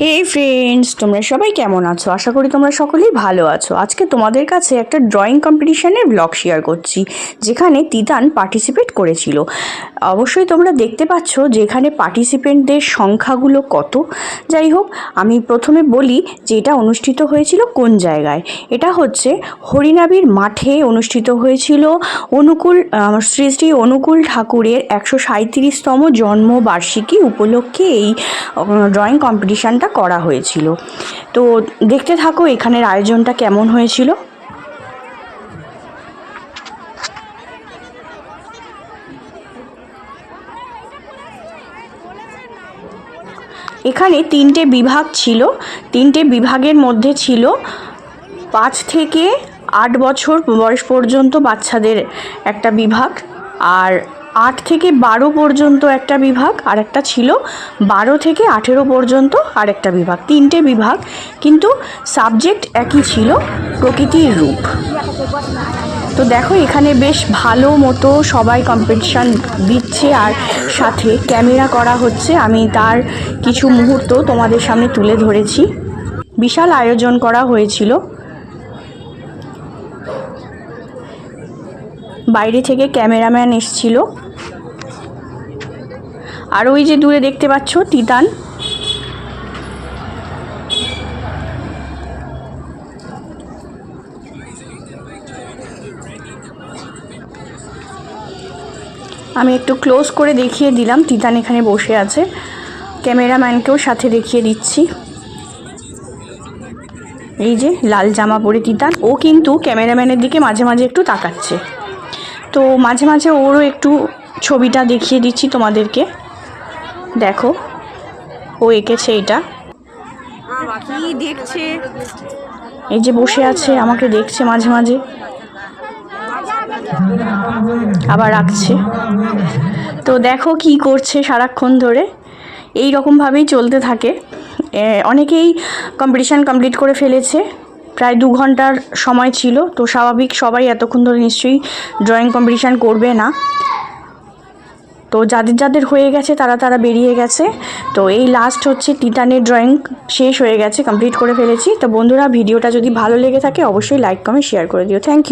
হে friends তোমরা সবাই কেমন আছো? আশা করি তোমরা সকলেই ভালো আছো। আজকে তোমাদের কাছে একটা ড্রয়িং কম্পিটিশানের ব্লগ শেয়ার করছি, যেখানে তিতান পার্টিসিপেট করেছিল। অবশ্যই তোমরা দেখতে পাচ্ছ যে এখানে পার্টিসিপেন্টদের সংখ্যাগুলো কত। যাই হোক, আমি প্রথমে বলি যে এটা অনুষ্ঠিত হয়েছিল কোন জায়গায়। এটা হচ্ছে হরিনাবির মাঠে অনুষ্ঠিত হয়েছিল। অনুকূল শ্রী শ্রী অনুকূল ঠাকুরের একশো সাঁত্রিশতম জন্মবার্ষিকী উপলক্ষে এই ড্রয়িং কম্পিটিশানটা করা হয়েছিল। তো দেখতে থাকো এখানের আয়োজনটা কেমন হয়েছিল। এখানে তিনটে বিভাগ ছিল। তিনটে বিভাগের মধ্যে ছিল পাঁচ থেকে আট বছর বয়স পর্যন্ত বাচ্চাদের একটা বিভাগ আর আট থেকে বারো পর্যন্ত একটা বিভাগ, আর একটা ছিল বারো থেকে আঠেরো পর্যন্ত আর একটা বিভাগ, তিনটে বিভাগ। কিন্তু সাবজেক্ট একই ছিল, প্রকৃতির রূপ। তো দেখো, এখানে বেশ ভালো মতো সবাই কম্পিটিশান দিচ্ছে, আর সাথে ক্যামেরা করা হচ্ছে। আমি তার কিছু মুহূর্ত তোমাদের সামনে তুলে ধরেছি। বিশাল আয়োজন করা হয়েছিল। বাইরে থেকে ক্যামেরাম্যান এসছিল। আর ওই যে দূরে দেখতে পাচ্ছ, তিতান। আমি একটু ক্লোজ করে দেখিয়ে দিলাম, তিতান এখানে বসে আছে। ক্যামেরাম্যানকেও সাথে দেখিয়ে দিচ্ছি। এই যে, লাল জামা পরে তিতান। ও কিন্তু ক্যামেরাম্যানের দিকে মাঝে মাঝে একটু তাকাচ্ছে। তো মাঝে মাঝে ওরও একটু ছবিটা দেখিয়ে দিচ্ছি তোমাদেরকে। দেখো ও এঁকেছে এটা। কি দেখছে? এই যে বসে আছে আমাকে দেখছে মাঝে মাঝে। আবার রাখছে তো দেখো কি করছে সারাক্ষণ ধরে। এই রকমভাবেই চলতে থাকে। অনেকেই কম্পিটিশান কমপ্লিট করে ফেলেছে। প্রায় দু ঘণ্টার সময় ছিল, তো স্বাভাবিক সবাই এতক্ষণ ধরে নিশ্চয়ই ড্রয়িং কম্পিটিশান করবে না। তো যাদের যাদের হয়ে গেছে তারা তারা বেরিয়ে গেছে। তো এই লাস্ট হচ্ছে টিটানের ড্রয়িং শেষ হয়ে গেছে কমপ্লিট করে ফেলেছি। তো বন্ধুরা, ভিডিওটা যদি ভালো লেগে থাকে, অবশ্যই লাইক কমেন্ট শেয়ার করে দিও। Thank you